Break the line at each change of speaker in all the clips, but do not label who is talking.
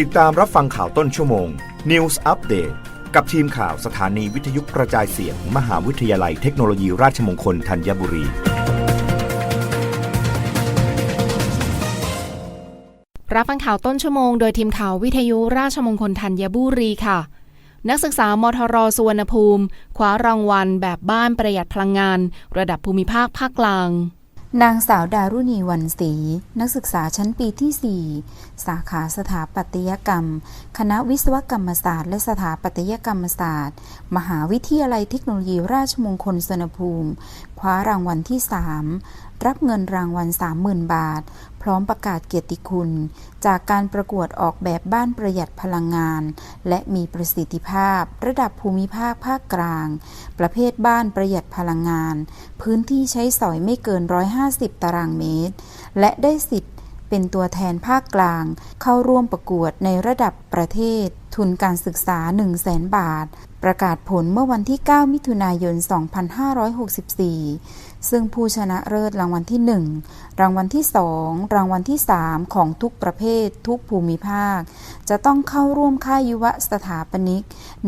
ติดตามรับฟังข่าวต้นชั่วโมง News Update กับทีมข่าวสถานีวิทยุกระจายเสียงมหาวิทยาลัยเทคโนโลยีราชมงคลธัญบุรี
รับฟังข่าวต้นชั่วโมงโดยทีมข่าววิทยุราชมงคลธัญบุรีค่ะ นักศึกษามทรสุวรรณภูมิคว้ารางวัลแบบบ้านประหยัดพลังงาน ระดับภูมิภาคภาคกลาง
นางสาวดารุณีวันศรีนักศึกษาชั้นปีที่ 4 สาขาสถาปัตยกรรม คณะวิศวกรรมศาสตร์ และสถาปัตยกรรมศาสตร์ มหาวิทยาลัยเทคโนโลยีราชมงคลสนภูมิ คว้ารางวัลที่ 3 รับเงินรางวัล 30,000 บาท พร้อมประกาศเกียรติคุณ จากการประกวดออกแบบบ้านประหยัดพลังงาน และมีประสิทธิภาพ ระดับภูมิภาคภาคกลาง ประเภทบ้านประหยัดพลังงาน พื้นที่ใช้สอยไม่เกิน 150 ตารางเมตร และได้สิทธิ์เป็นตัวแทนภาคกลาง เข้าร่วมประกวดในระดับประเทศ ทุนการศึกษา 1 0 0 0 0แบาท ประกาศผลเมื่อวันที่ 9 มิถุนายน 2564 ซึ่งผู้ชนะเลิศรางวัลที่ 1 รางวัลที่ 2 รางวัลที่ 3 ของทุกประเภททุกภูมิภาค จะต้องเข้าร่วมค่ายยุวสถาปนิก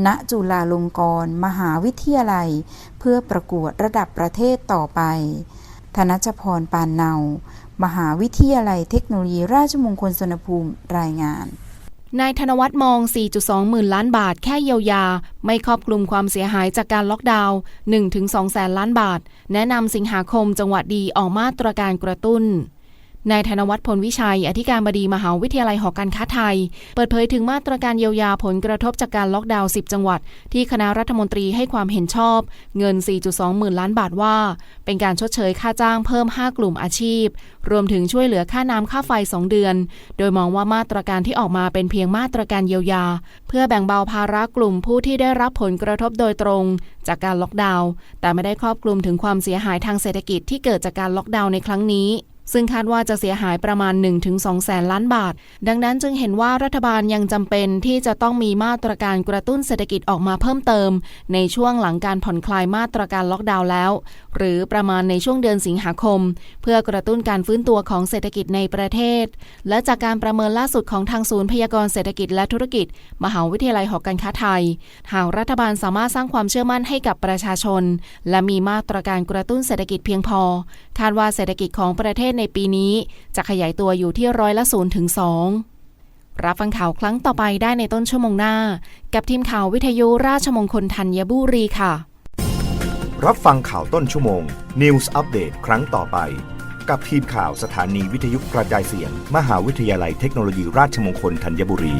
ณจุฬาลงกรณ์มหาวิทยาลัย เพื่อประกวดระดับประเทศต่อไป ธนชพรปานเนา มหาวิทยาลัยเทคโนโลยีราชมงคลสนภูมิรายงาน
นายธนวัฒน์มอง 4.2 หมื่นล้านบาท แค่เยียวยา ไม่ครอบคลุมความเสียหายจากการล็อกดาวน์1-2 แสนล้านบาท แนะนำสิงหาคมจังหวัดดีออกมาตรการกระตุ้น นายธนวัฒน์พลวิชัย อธิการบดีมหาวิทยาลัยหอการค้าไทย เปิดเผยถึงมาตรการเยียวยาผลกระทบจากการล็อกดาวน์ 10 จังหวัด ที่คณะรัฐมนตรีให้ความเห็นชอบ เงิน 4.2 หมื่นล้านบาทว่า เป็นการชดเชยค่าจ้างเพิ่ม 5 กลุ่มอาชีพ รวมถึงช่วยเหลือค่าน้ำค่าไฟ 2 เดือน โดยมองว่ามาตรการที่ออกมาเป็นเพียงมาตรการเยียวยา เพื่อแบ่งเบาภาระกลุ่มผู้ที่ได้รับผลกระทบโดยตรง จากการล็อกดาวน์แต่ไม่ได้ครอบคลุมถึงความเสียหายทางเศรษฐกิจที่เกิดจากการล็อกดาวน์ในครั้งนี้ ซึ่งคาดว่าจะเสียหายประมาณ 1-2 แสนล้านบาท ดังนั้นจึงเห็นว่ารัฐบาลยังจำเป็นที่จะต้องมีมาตรการกระตุ้นเศรษฐกิจออกมาเพิ่มเติม ในช่วงหลังการผ่อนคลายมาตรการล็อกดาวน์แล้ว หรือประมาณในช่วงเดือนสิงหาคม เพื่อกระตุ้นการฟื้นตัวของเศรษฐกิจในประเทศ และจากการประเมินล่าสุดของทางศูนย์พยากรณ์เศรษฐกิจและธุรกิจ มหาวิทยาลัยหอการค้าไทย หากรัฐบาลสามารถสร้างความเชื่อมั่นให้กับประชาชน และมีมาตรการกระตุ้นเศรษฐกิจเพียงพอ คาดว่าเศรษฐกิจของประเทศในปีนี้ จะขยายตัวอยู่ที่ร้อยละศูนย์ถึงสองรับฟังข่าวครั้งต่อไปได้ในต้นชั่วโมงหน้า กับทีมข่าววิทยุราชมงคลธัญบุรีค่ะ
รับฟังข่าวต้นชั่วโมง News Update ครั้งต่อไป กับทีมข่าวสถานีวิทยุกระจายเสียง มหาวิทยาลัยเทคโนโลยีราชมงคลธัญบุรี